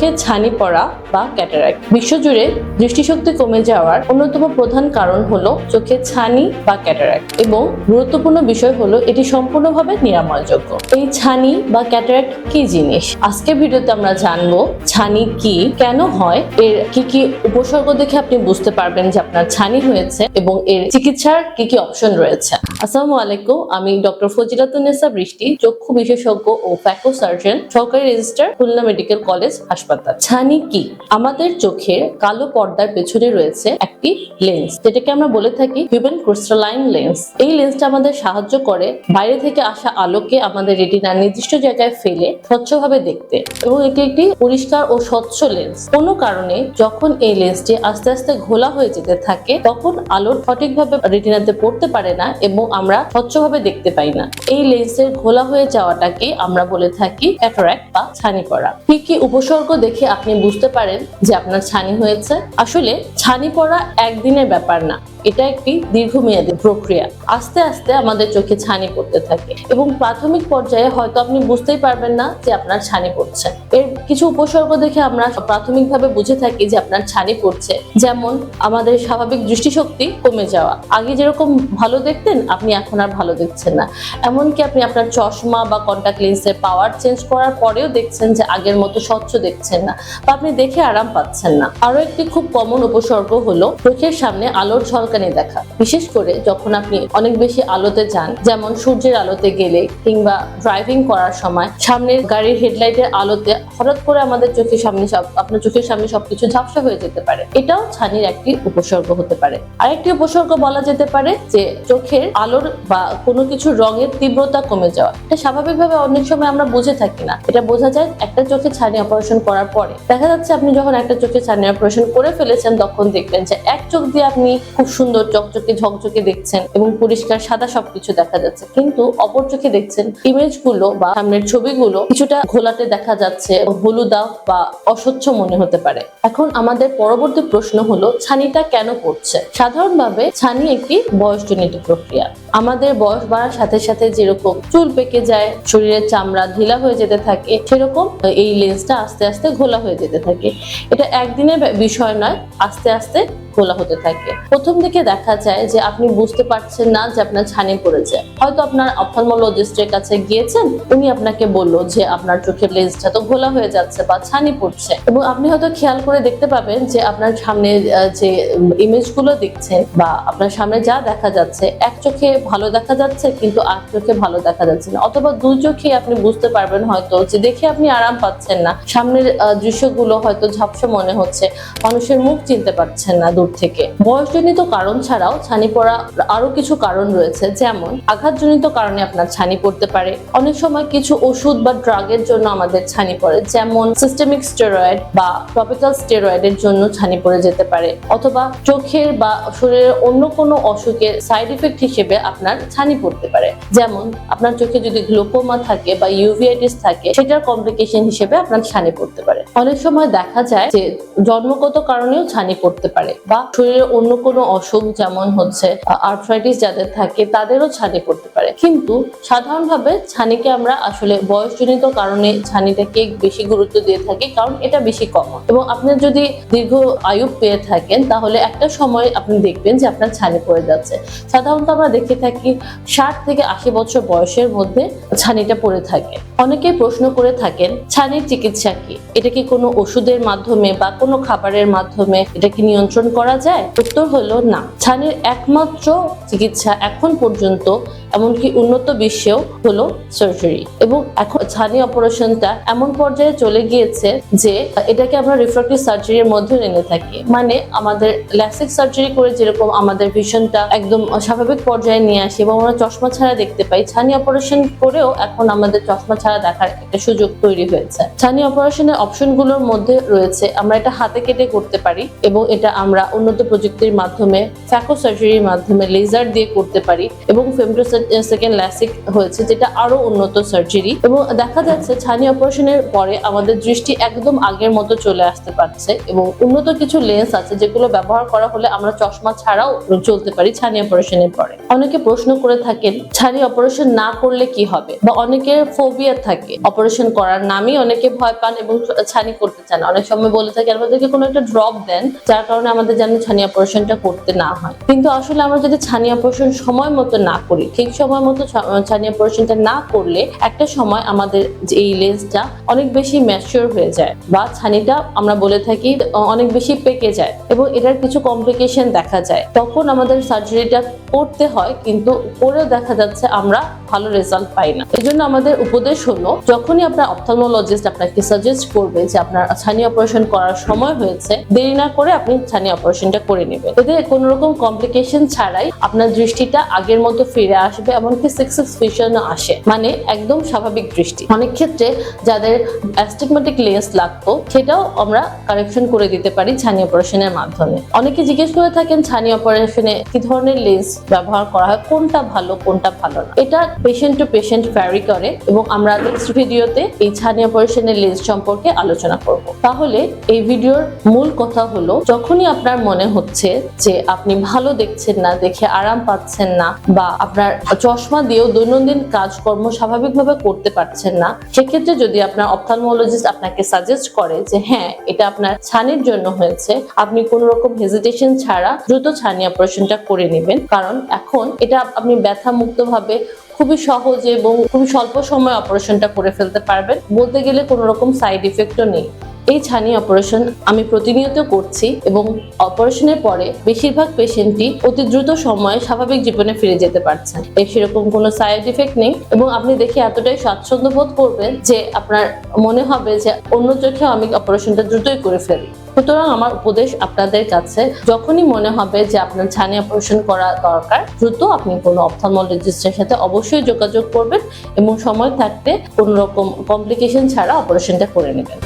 চোখে ছানি পড়া বা ক্যাটারাক্ট। বিশ্বজুড়ে দৃষ্টিশক্তি কমে যাওয়ার অন্যতম প্রধান কারণ হলো চোখে ছানি বা ক্যাটারাক্ট এবং গুরুত্বপূর্ণ বিষয় হলো এটি সম্পূর্ণভাবে নিরাময়যোগ্য। এই ছানি বা ক্যাটারাক্ট কি জিনিস? আজকের ভিডিওতে আমরা জানব ছানি কি, কেন হয়, এর কি কি উপসর্গ দেখে আপনি বুঝতে পারবেন যে আপনার ছানি হয়েছে এবং এর চিকিৎসার কি কি অপশন রয়েছে। আসসালামু আলাইকুম, আমি ডক্টর ফজিলাতুন্নেসা বৃষ্টি, চক্ষু বিশেষজ্ঞ ও ফ্যাকো সার্জন সরকারি রেজিস্টার খুলনা মেডিকেল কলেজ, হাসপাতাল। ছানি কি? আমাদের চোখের কালো পর্দার পেছনে রয়েছে একটি লেন্স। যেটাকে আমরা বলে থাকি হিউম্যান ক্রিস্টালাইন লেন্স। এই লেন্সটা আমাদের সাহায্য করে বাইরে থেকে আসা আলোকে আমাদের রেটিনার নির্দিষ্ট জায়গায় ফেলে স্বচ্ছভাবে দেখতে। এবং এটি একটি পরিষ্কার ও স্বচ্ছ লেন্স। কোনো কারণে যখন এই লেন্সটি আস্তে আস্তে ঘোলা হয়ে যেতে থাকে, তখন আলোর সঠিকভাবে রেটিনাতে পড়তে পারে না এবং আমরা স্বচ্ছভাবে দেখতে পাই না। এই লেন্সের ঘোলা হয়ে যাওয়াটাকে আমরা বলে থাকি ক্যাটারাক্ট বা ছানি পড়া কি কি উপসর্গ দেখে আপনি বুঝতে পারেন যে আপনার ছানি হয়েছে। আসলে ছানি পড়া একদিনের ব্যাপার না, এটা একটি দীর্ঘমেয়াদী প্রক্রিয়া। আস্তে আস্তে আমাদের চোখে ছানি পড়তে থাকে এবং প্রাথমিক পর্যায়ে হয়তো আপনি বুঝতেই পারবেন না যে আপনার ছানি পড়ছে। এর কিছু উপসর্গ দেখে আমরা প্রাথমিকভাবে বুঝে থাকি যে আপনার ছানি পড়ছে। যেমন, আমাদের স্বাভাবিক দৃষ্টিশক্তি কমে যাওয়া। আগে যেরকম ভালো দেখতেন, আপনি এখন আর ভালো দেখছেন না। এমনকি আপনি আপনার চশমা বা কন্টাক্ট লেন্সের পাওয়ার চেঞ্জ করার পরেও দেখছেন যে আগের মতো স্বচ্ছ দেখছেন। না। বা আপনি দেখে আরাম পাচ্ছেন না। আরও একটি খুব কমন উপসর্গ হলো চোখের সামনে আলোর ঝলকানি দেখা। বিশেষ করে যখন আপনি অনেক বেশি আলোতে যান, যেমন সূর্যের আলোতে গেলে কিংবা ড্রাইভিং করার সময়, সামনের গাড়ির হেডলাইটের আলোতে হঠাৎ করে আমাদের চোখের সামনে সব, আপনার চোখের সামনে সবকিছু ঝাপসা হয়ে যেতে পারে। এটাও ছানির একটি উপসর্গ হতে পারে। আরেকটি উপসর্গ বলা যেতে পারে যে চোখের আলোর বা কোনো কিছু রঙের তীব্রতা কমে যাওয়া। এটা স্বাভাবিকভাবে অনেক সময় আমরা বুঝে থাকি না। এটা বোঝা যায় একটা চোখে ছানি অপারেশন করার পরে দেখা যাচ্ছে আপনি যখন একটা চোখে ছানি অপারেশন করে ফেলেছেন, তখন দেখবেন যে এক চোখ দিয়ে আপনি খুব সুন্দর চকচকে, ঝকঝকে দেখছেন এবং পরিষ্কার সাদা সবকিছু দেখা যাচ্ছে। কিন্তু অপর চোখে দেখছেন ইমেজগুলো বা সামনের ছবিগুলো কিছুটা ঘোলাটে দেখা যাচ্ছে হলুদা বা অস্বচ্ছ মনে হতে পারে। এখন আমাদের পরবর্তী প্রশ্ন হলো, ছানিটা কেন পড়ছে সাধারণভাবে ছানি একটি বয়সজনিত প্রক্রিয়া। আমাদের বয়স বাড়ার সাথে সাথে যেরকম চুল পেকে যায়, শরীরের চামড়া ঢিলা হয়ে যেতে থাকে, সেরকম এই লেন্সটা আস্তে আস্তে ঘোলা হয়ে যেতে থাকে। এটা একদিনের বিষয় নয় আস্তে আস্তে খোলা হতে থাকে। প্রথম দিকে দেখা যায় যে আপনি বুঝতে পারছেন না যে আপনার ছানি পড়েছে। হয়তো আপনার অপথলমোলজিস্টের কাছে গিয়েছেন, উনি আপনাকে বলল যে আপনার চোখের লেন্সটা তো ঘোলা হয়ে যাচ্ছে বা ছানি পড়ছে। এবং আপনি হয়তো খেয়াল করে দেখতে পাবেন যে আপনার সামনে যে ইমেজগুলো দেখছেন বা আপনার সামনে যা দেখা যাচ্ছে, এক চোখে ভালো দেখা যাচ্ছে কিন্তু আর চোখে ভালো দেখা যাচ্ছে না। অথবা দুই চোখে আপনি বুঝতে পারবেন হয়তো যে দেখে আপনি আরাম পাচ্ছেন না। সামনের দৃশ্যগুলো হয়তো ঝাপসা মনে হচ্ছে। মানুষের মুখ চিনতে পারছেন না দূর থেকে। বয়সজনিত কারণ ছাড়াও ছানি পড়া আরও কিছু কারণ রয়েছে, যেমন আঘাতজনিত কারণে আপনার ছানি পড়তে পারে। অনেক সময় কিছু ওষুধ বা ড্রাগের জন্য আমাদের ছানি পড়ে, যেমন সিস্টেমিক স্টেরয়েড বা টপিক্যাল স্টেরয়েডের জন্য ছানি পড়ে যেতে পারে, অথবা চোখের বা শরীরের অন্য কোনো অসুখের সাইড ইফেক্ট হিসেবে আপনার ছানি পড়তে পারে। যেমন আপনার চোখে যদি গ্লোকোমা থাকে বা ইউভিআইটিস থাকে, সেটার কমপ্লিকেশন হিসেবে আপনার ছানি পড়তে পারে। অনেক সময় দেখা যায় যে জন্মগত কারণেও ছানি পড়তে পারে। বা শরীরে অন্য কোনো অসুখ যেমন হচ্ছে আর্থ্রাইটিস যাদের থাকে তাদেরও ছাদে পড়তে পারে। কিন্তু সাধারণভাবে ছানিকে আমরা আসলে বয়সজনিত কারণে ছানিটাকে বেশি গুরুত্ব দিয়ে থাকি, কারণ এটা বেশি কমন এবং আপনি যদি দীর্ঘ আয়ু পেয়ে থাকেন, তাহলে একটা সময় আপনি দেখবেন যে আপনার ছানি পড়ে যাচ্ছে। সাধারণত আমরা দেখে থাকি ষাট থেকে আশি বছর বয়সের মধ্যে ছানিটা পড়ে থাকে। অনেকেই প্রশ্ন করে থাকেন, ছানির চিকিৎসা কি? এটা কি কোনো ওষুধের মাধ্যমে বা কোনো খাবারের মাধ্যমে এটা কি নিয়ন্ত্রণ করা যায়? উত্তর হলো না। ছানির একমাত্র চিকিৎসা এখন পর্যন্ত এমনকি উন্নত বিশ্বেও হলো সার্জারি এবং এখন ছানি অপারেশনটা এমন পর্যায়ে চলে গিয়েছে যে এটাকে আমরা রিফ্রাক্টিভ সার্জারির মধ্যে এনে থাকি। মানে আমাদের ল্যাসিক সার্জারি করে যেরকম আমাদের ভিশনটা একদম স্বাভাবিক পর্যায়ে নিয়ে আসি এবং আমরা চশমা ছাড়া দেখতে পাই ছানি অপারেশন করেও এখন আমাদের চশমা ছাড়া দেখার একটা সুযোগ তৈরি হয়েছে। ছানি অপারেশনের অপশনগুলোর মধ্যে রয়েছে, আমরা এটা হাতে কেটে করতে পারি এবং এটা আমরা উন্নত প্রযুক্তির মাধ্যমে ফ্যাকো সার্জারির মাধ্যমে লেজার দিয়ে করতে পারি এবং ফেমটোসেট সেকেন্ড ল্যাসিক হয়েছে, যেটা আরও উন্নত সার্জারি এবং দেখা যাচ্ছে ছানি অপারেশনের পরে আমাদের দৃষ্টি একদম আগের মতো চলে আসতে পারছে এবং উন্নত কিছু লেন্স আছে যেগুলো ব্যবহার করা হলে আমরা চশমা ছাড়াও চলতে পারি ছানি অপারেশনের পরে। অনেকে প্রশ্ন করে থাকেন, ছানি অপারেশন না করলে কি হবে? বা অনেকের ফোবিয়া থাকে অপারেশন করার নামই অনেকে ভয় পান এবং ছানি করতে চান অনেক সময় বলে থাকে, আমাদেরকে কোনো একটা ড্রপ দেন, যার কারণে আমাদের যেন ছানি অপারেশনটা করতে না হয়। কিন্তু আসলে আমরা যদি ছানি অপারেশন সময় মতো না করি, ঠিক সময় মতো ছা- ছানি না করলে একটা সময় আমাদের এই লেন্সটা অনেক বেশি ম্যাচিওর হয়ে যায় বা ছানিটা আমরা বলে থাকি অনেক বেশি পেকে যায় এবং এটার কিছু কমপ্লিকেশন দেখা যায়। তখন আমাদের সার্জারিটা করতে হয়, কিন্তু করেও দেখা যাচ্ছে আমরা ভালো রেজাল্ট পাই না। এই জন্য আমাদের উপদেশ হলো, যখনই আপনার অপথলমোলজিস্ট আপনাকে সাজেস্ট করবে যে আপনার ছানি অপারেশন করার সময় হয়েছে, দেরি না করে আপনি ছানি অপারেশনটা করে নেবেন। এতে কোনো রকম কমপ্লিকেশন ছাড়াই আপনার দৃষ্টিটা আগের মতো ফিরে আসবে এমনকি সিক্স ভিশনও আসে। মানে একদম স্বাভাবিক দৃষ্টি। অনেক ক্ষেত্রে যাদের অ্যাস্টিগমেটিক লেন্স লাগতো, সেটাও আমরা কারেকশন করে দিতে পারি ছানি অপারেশনের মাধ্যমে। অনেকে জিজ্ঞেস করে থাকেন ছানি অপারেশনে কি ধরনের লেন্স ব্যবহার করা হয়, কোনটা ভালো কোনটা ভালো না। এটা পেশেন্ট টু পেশেন্ট ভ্যারি করে এবং আমরা নেক্সট ভিডিওতে এই ছানি অপারেশনের লেন্স সম্পর্কে আলোচনা করব। তাহলে এই ভিডিওর মূল কথা হলো, যখনই আপনার মনে হচ্ছে যে আপনি ভালো দেখছেন না, দেখে আরাম পাচ্ছেন না বা আপনার চশমা দিয়েও দৈনন্দিন কাজকর্ম স্বাভাবিকভাবে করতে পারছেন না। সেক্ষেত্রে যদি আপনার অপথালমোলজিস্ট আপনাকে সাজেস্ট করে যে হ্যাঁ এটা আপনার ছানির জন্য হয়েছে, আপনি কোনো রকম হেজিটেশন ছাড়া দ্রুত ছানি অপারেশনটা করে নেবেন। কারণ এখন এটা আপনি ব্যথা মুক্তভাবে খুবই সহজে এবং খুবই স্বল্প সময়ে অপারেশনটা করে ফেলতে পারবেন। বলতে গেলে কোনো রকম সাইড ইফেক্টও নেই। এই ছানি অপারেশন আমি প্রতিনিয়ত করছি এবং অপারেশনের পরে বেশিরভাগ পেশেন্টই অতি দ্রুত সময়ে স্বাভাবিক জীবনে ফিরে যেতে পারছেন এর সেরকম কোনো সাইড ইফেক্ট নেই এবং আপনি দেখে এতটাই স্বাচ্ছন্দ্য বোধ করবেন যে আপনার মনে হবে যে অন্য চোখে আমি অপারেশনটা দ্রুতই করে ফেলি। সুতরাং আমার উপদেশ আপনাদের কাছে, যখনই মনে হবে যে আপনার ছানি অপারেশন করা দরকার, দ্রুত আপনি কোনো অপথলমোলজিস্টের সাথে অবশ্যই যোগাযোগ করবেন এবং সময় থাকতে কোনো রকম কমপ্লিকেশন ছাড়া অপারেশনটা করে নেবেন।